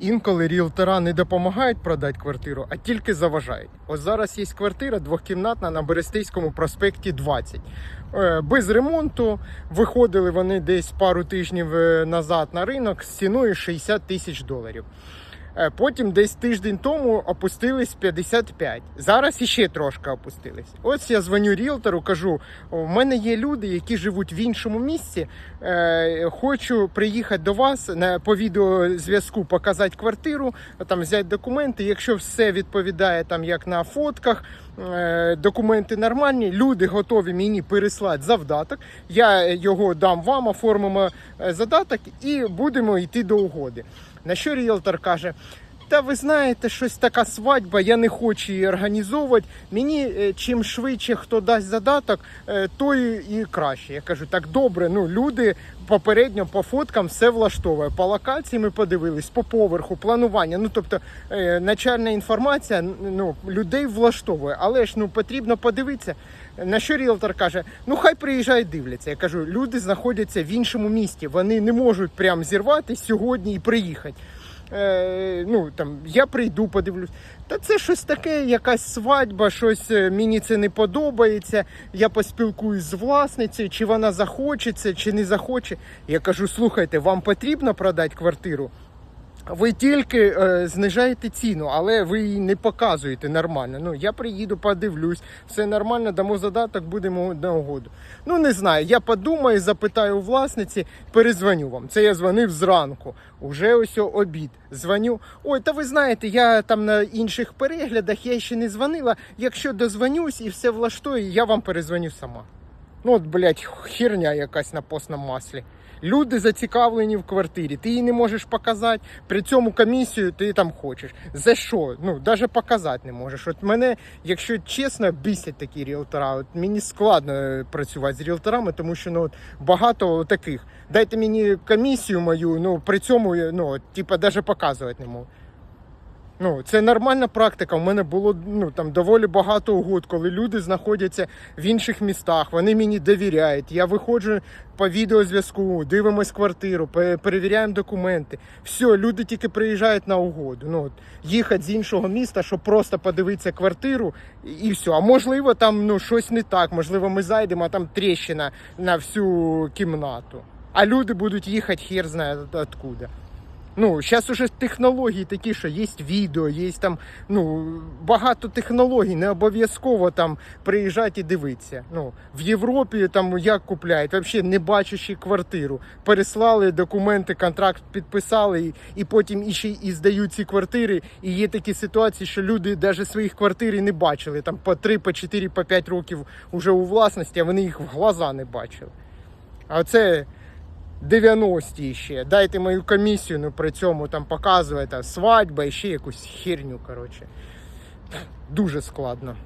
Інколи ріелтора не допомагають продати квартиру, а тільки заважають. Ось зараз є квартира двохкімнатна на Берестейському проспекті 20. Е, Без ремонту виходили вони десь пару тижнів е, назад на ринок з ціною 60 тисяч доларів. Е, Потім десь тиждень тому опустились 55. Зараз іще трошки опустились. Ось я дзвоню ріелтору, кажу: у мене є люди, які живуть в іншому місці. Е, хочу приїхати до вас по відеозв'язку, показати квартиру, там взяти документи. Якщо все відповідає там як на фотках, е, документи нормальні, люди готові мені переслати завдаток. Я його дам вам, оформимо задаток і будемо йти до угоди. На що ріелтор каже: Та ви знаєте, щось така свадьба, я не хочу її організовувати. Мені е, чим швидше хто дасть задаток, е, то і, краще. Я кажу, так добре, ну люди попередньо по фоткам все влаштовує. По локації ми подивились, по поверху, планування. Ну тобто е, начальна інформація ну, людей влаштовує, але ж ну потрібно подивитися. На що ріелтор каже: ну хай приїжджають, дивляться. Я кажу, люди знаходяться в іншому місті. Вони не можуть прям зірватися сьогодні і приїхати. Е, ну там я прийду, подивлюсь. Та це щось таке, якась свадьба, щось е, мені це не подобається. Я поспілкуюсь з власницею, чи вона захочеться, чи не захоче. Я кажу: слухайте, вам потрібно продати квартиру? Ви тільки е, знижаєте ціну, але ви її не показуєте нормально. Ну я приїду, подивлюсь, все нормально, дамо задаток, будемо на угоду. Ну не знаю. Я подумаю, запитаю у власниці, перезвоню вам. Це я дзвонив зранку. Уже ось обід. Дзвоню. Ой, та ви знаєте, я там на інших переглядах, я ще не дзвонила. Якщо дозвонюсь і все влаштує, я вам перезвоню сама. Ну от, блядь, херня якась на постному маслі. Люди зацікавлені в квартирі, ти її не можеш показати. При цьому комісію ти там хочеш. За що? Ну, навіть показати не можеш. От мене, якщо чесно, бісять такі ріелтора. От мені складно е, працювати з ріелторами, тому що ну, от багато таких. Дайте мені комісію мою, ну при цьому ну, от, навіть показувати не можу. Ну, це нормальна практика. У мене було ну там доволі багато угод, коли люди знаходяться в інших містах. Вони мені довіряють. Я виходжу по відеозв'язку, дивимось квартиру, перевіряємо документи. Все, люди тільки приїжджають на угоду. Ну от їхати з іншого міста, щоб просто подивитися квартиру, і- все. А можливо, там ну щось не так. Можливо, ми зайдемо, а там тріщина на всю кімнату. А люди будуть їхати хер знає откуда. Ну, зараз уже технології такі, що є відео, є там ну, багато технологій, не обов'язково там приїжджати і дивитися. Ну, в Європі там як купляють, взагалі не бачачи квартиру. Переслали документи, контракт підписали, і, і потім іще і здають ці квартири. І є такі ситуації, що люди навіть своїх квартир не бачили. Там по 3, по 4, по 5 років вже у власності, а вони їх в глаза не бачили. А це 90-ті ще. Дайте мою комісію, ну при цьому там показуєте свадьба і ще якусь херню, коротше. Дуже складно.